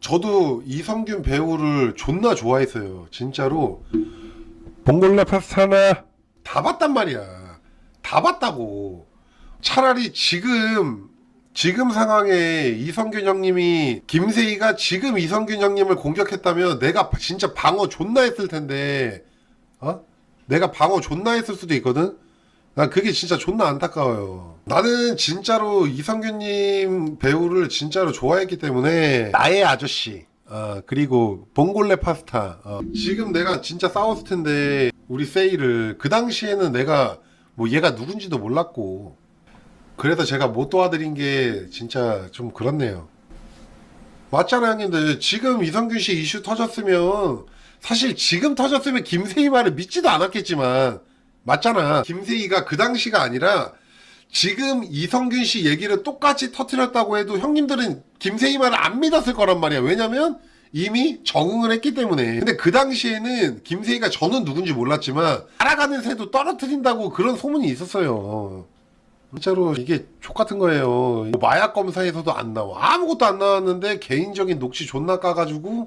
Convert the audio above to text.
저도 이성균 배우를 존나 좋아했어요. 진짜로. 봉골레 파스타 하나. 다 봤단 말이야. 다 봤다고. 차라리 지금, 지금 상황에 이성균 형님이, 김세희가 지금 이성균 형님을 공격했다면 내가 진짜 방어 존나 했을 텐데, 어? 내가 방어 존나 했을 수도 있거든? 난 그게 진짜 존나 안타까워요. 나는 진짜로 이성균님 배우를 진짜로 좋아했기 때문에 나의 아저씨 어, 그리고 봉골레 파스타 어, 지금 내가 진짜 싸웠을 텐데 우리 세이를 그 당시에는 내가 뭐 얘가 누군지도 몰랐고 그래서 제가 못 도와드린 게 진짜 좀 그렇네요. 맞잖아요 형님들 지금 이성균 씨 이슈 터졌으면 사실 지금 터졌으면 김세희 말을 믿지도 않았겠지만 맞잖아. 김세희가 그 당시가 아니라 지금 이성균 씨 얘기를 똑같이 터트렸다고 해도 형님들은 김세희 말을 안 믿었을 거란 말이야. 왜냐면 이미 적응을 했기 때문에. 근데 그 당시에는 김세희가 저는 누군지 몰랐지만 알아가는 새도 떨어뜨린다고 그런 소문이 있었어요. 진짜로 이게 족 같은 거예요. 뭐 마약 검사에서도 안 나와. 아무것도 안 나왔는데 개인적인 녹취 존나 까가지고